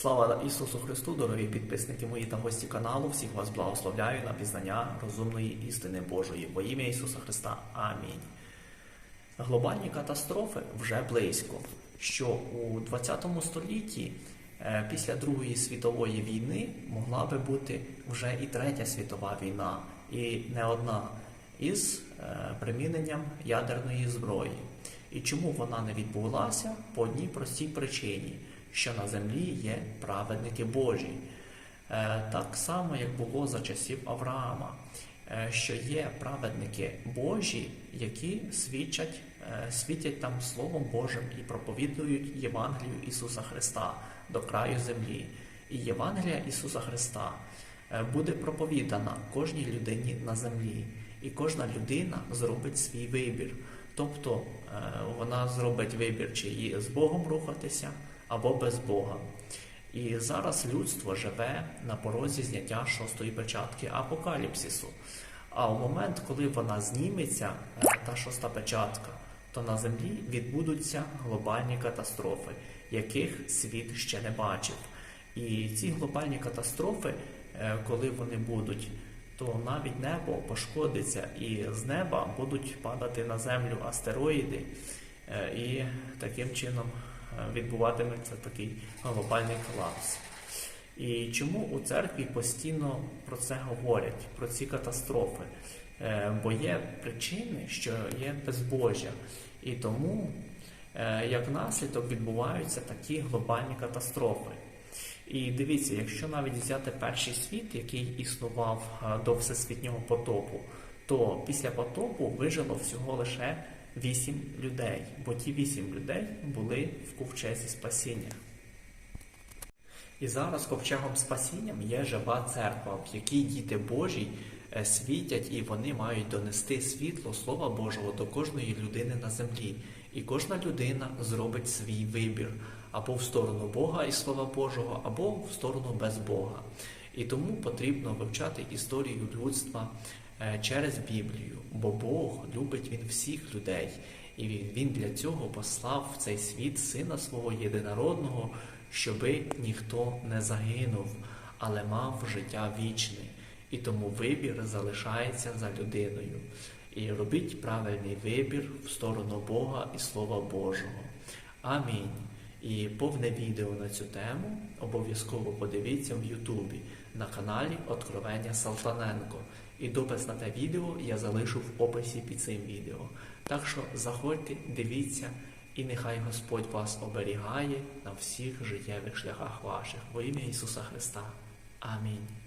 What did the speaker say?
Слава Ісусу Христу, дорогі підписники мої та гості каналу. Всіх вас благословляю на пізнання розумної істини Божої. Во ім'я Ісуса Христа. Амінь. Глобальні катастрофи вже близько. Що у 20 столітті е, після Другої світової війни могла би бути вже і третя світова війна, і не одна із е, приміненням ядерної зброї. І чому вона не відбулася? По одній простій причині, що на землі є праведники Божі. Е, Так само, як було за часів Авраама, е, що є праведники Божі, які свідчать, е, світять там Словом Божим і проповідують Євангелію Ісуса Христа до краю землі. І Євангелія Ісуса Христа буде проповідана кожній людині на землі, і кожна людина зробить свій вибір. Тобто вона зробить вибір, чи їй з Богом рухатися або без Бога. І зараз людство живе на порозі зняття шостої печатки апокаліпсису. А в момент, коли вона зніметься, е, та шоста печатка, то на землі відбудуться глобальні катастрофи, яких світ ще не бачив. І ці глобальні катастрофи, е, коли вони будуть, то навіть небо пошкодиться, і з неба будуть падати на землю астероїди, е, і таким чином відбуватиметься такий глобальний колапс. І чому у церкві постійно про це говорять, про ці катастрофи? Е, Бо є причини, що є безбожжя, і тому, е, як наслідок, відбуваються такі глобальні катастрофи. І дивіться, якщо навіть взяти перший світ, який існував е, до всесвітнього потопу, то після потопу вижило всього лише вісім людей, бо ті вісім людей були в ковчезі спасіння. І зараз ковчегом спасінням є жива церква, в якій діти Божі е, світять і вони мають донести світло Слова Божого до кожної людини на землі. І кожна людина зробить свій вибір або в сторону Бога і Слова Божого, або в сторону без Бога. І тому потрібно вивчати історію людства е, через Біблію, бо Бог любить він всіх людей, і він, для цього послав в цей світ сина свого єдинородного, щоби ніхто не загинув, але мав життя вічне. І тому вибір залишається за людиною. І робіть правильний вибір в сторону Бога і Слова Божого. Амінь. І повне відео на цю тему обов'язково подивіться в Ютубі на каналі Откровення Салтаненко. І допис на те відео я залишу в описі під цим відео. Так що заходьте, дивіться, і нехай Господь вас оберігає на всіх життєвих шляхах ваших. Во ім'я Ісуса Христа. Амінь.